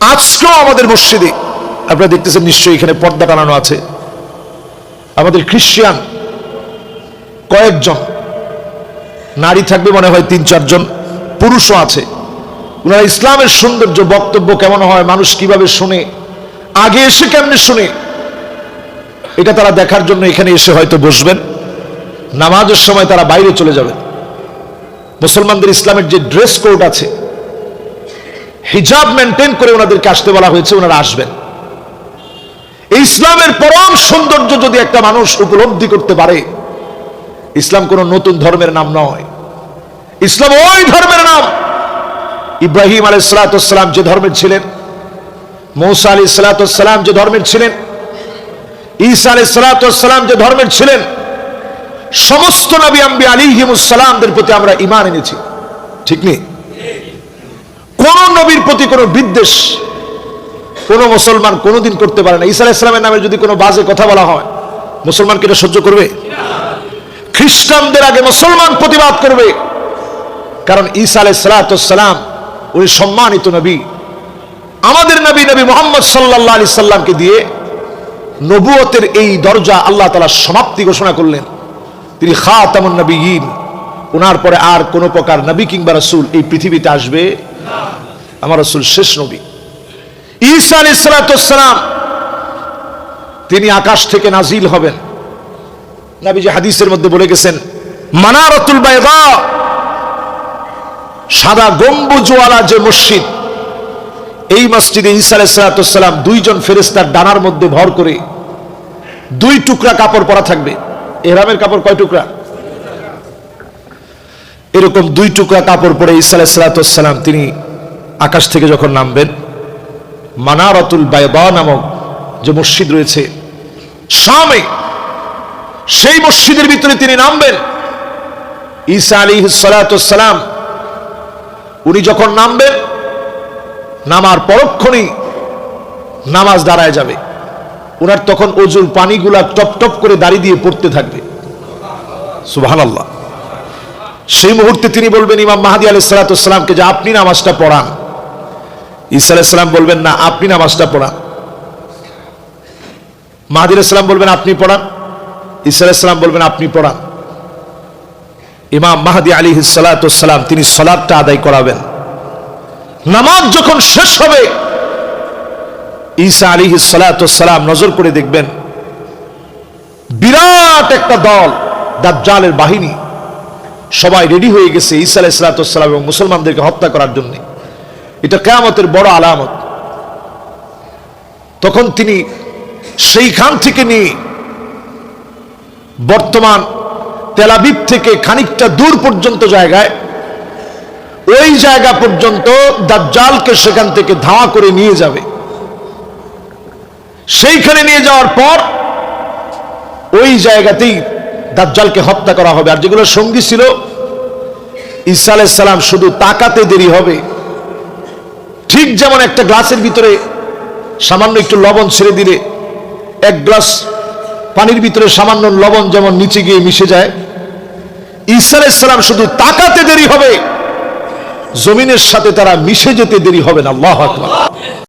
আজকেও আমাদের মসজিদে, আপনারা দেখতেছেন নিশ্চয়ই এখানে পর্দা টানানো আছে। আমাদের খ্রিস্টান কয়েকজন, নারী থাকবে মনে হয় তিন চারজন, পুরুষও আছে। ওনারা ইসলামের সৌন্দর্য, বক্তব্য কেমন হয়, মানুষ কীভাবে শুনে, আগে এসে কেমনে শুনে, এটা তারা দেখার জন্য এখানে এসে হয়তো বসবেন। নামাজের সময় তারা বাইরে চলে যাবেন। মুসলমানদের ইসলামের যে ড্রেস কোড আছে হিজাব মেনটেন করে ওনাদেরকে আসতে বলা হয়েছে, ওনারা আসবেন। ইসলামের পরম সৌন্দর্য যদি একটা মানুষ উপলব্ধি করতে পারে, ইসলাম কোন নতুন ধর্মের নাম নয়। ইসলাম ওই ধর্মের নাম। ইব্রাহিম আলাই সালাতাম যে ধর্মের ছিলেন, মৌসা আলী সালাতাম যে ধর্মের ছিলেন, ঈসা আলী সালাতাম যে ধর্মের ছিলেন, সমস্ত নবী আম্বি আলিহিমুসালামদের প্রতি আমরা ইমান এনেছি। ঠিক নেই? নবীর প্রতি কোনো বিদ্বেষ কোন মুসলমান কোনোদিন করতে পারে না। ঈসা আলাইহিস সালামের নামে যদি কোনো বাজে কথা বলা হয় মুসলমানকে এটা সহ্য করবে? খ্রিস্টানদের আগে মুসলমান প্রতিবাদ করবে। কারণ ঈসা আলাই সালাম উনি সম্মানিত নবী। আমাদের নবী নবী মোহাম্মদ সাল্লাহ আলি সাল্লামকে দিয়ে নবুয়তের এই দরজা আল্লাহ তালা সমাপ্তি ঘোষণা করলেন। তিনি খা তেমন নবীন ওনার পরে আর কোন প্রকার নবী কিংবা রসুল এই পৃথিবীতে আসবে আমার রসুল শেষ নবী। ঈসা আলী তিনি আকাশ থেকে নাজিল হবেন। নাবিজি হাদিসের মধ্যে বলে গেছেন, মানারতুল বাইদা সাদা গম্বুজওয়ালা যে মসজিদ, এই মসজিদে ঈসা আলাইসালাম দুইজন ফেরেস্তার ডানার মধ্যে ভর করে দুই টুকরা কাপড় পরা থাকবে। এরামের কাপড় কয় টুকরা? এরকম দুই টুকরা কাপড় পরে ঈসা আলাইসালাম তিনি আকাশ থেকে যখন নামবেন, মানারতুল বাইদা নামক যে মসজিদ রয়েছে শামে সেই মসজিদের ভিতরে তিনি নামবেন। ঈসা আলী সালাম, উনি যখন নামবেন, নামার পরক্ষণেই নামাজ দাঁড়ায় যাবে। ওনার তখন অজুর পানিগুলা টপ টপ করে দাঁড়িয়ে দিয়ে পড়তে থাকবে। সুবাহান আল্লাহ সেই মুহূর্তে তিনি বলবেন, ইমাম মাহাদি আলি সালাতামকে যে আপনি নামাজটা পড়ান ঈসা আলাইসালাম বলবেন, না, আপনি নামাজটা পড়ান। মাহাদি আলাইসালাম বলবেন, আপনি পড়ান। ঈসা আলাইসালাম বলবেন, আপনি পড়ান। ইমাম মাহাদি আলী সালাতাম তিনি সলাদটা আদায় করাবেন। নামাজ যখন শেষ হবে, ঈসা আলী সালাতাম নজর করে দেখবেন, বিরাট একটা দল, দাজ্জালের বাহিনী, সবাই রেডি হয়ে গেছে ঈসা আলাহ সালাতাম এবং মুসলমানদেরকে হত্যা করার জন্য। এটা কেয়ামতের বড় আলামত। তখন তিনি সেইখান থেকে নিয়ে বর্তমান তেলাবিব থেকে খানিকটা দূর পর্যন্ত জায়গায়, ওই জায়গা পর্যন্ত দাজ্জালকে সেখান থেকে ধাওয়া করে নিয়ে যাবে। সেইখানে নিয়ে যাওয়ার পর ওই জায়গাতেই দাজ্জালকে হত্যা করা হবে। আর যেগুলো সঙ্গী ছিল, ঈসা সালাম শুধু তাকাতে দেরি হবে। ঠিক যেমন একটা গ্লাসের ভিতরে সামান্য একটু লবণ ছেড়ে দিলে এক গ্লাস পানির ভিতরে সামান্য লবণ যেমন নিচে গিয়ে মিশে যায়। ঈসা ইসলাম শুধু তাকাতে দেরি হবে, জমিনের সাথে তারা মিশে যেতে দেরি হবে না। আকবার।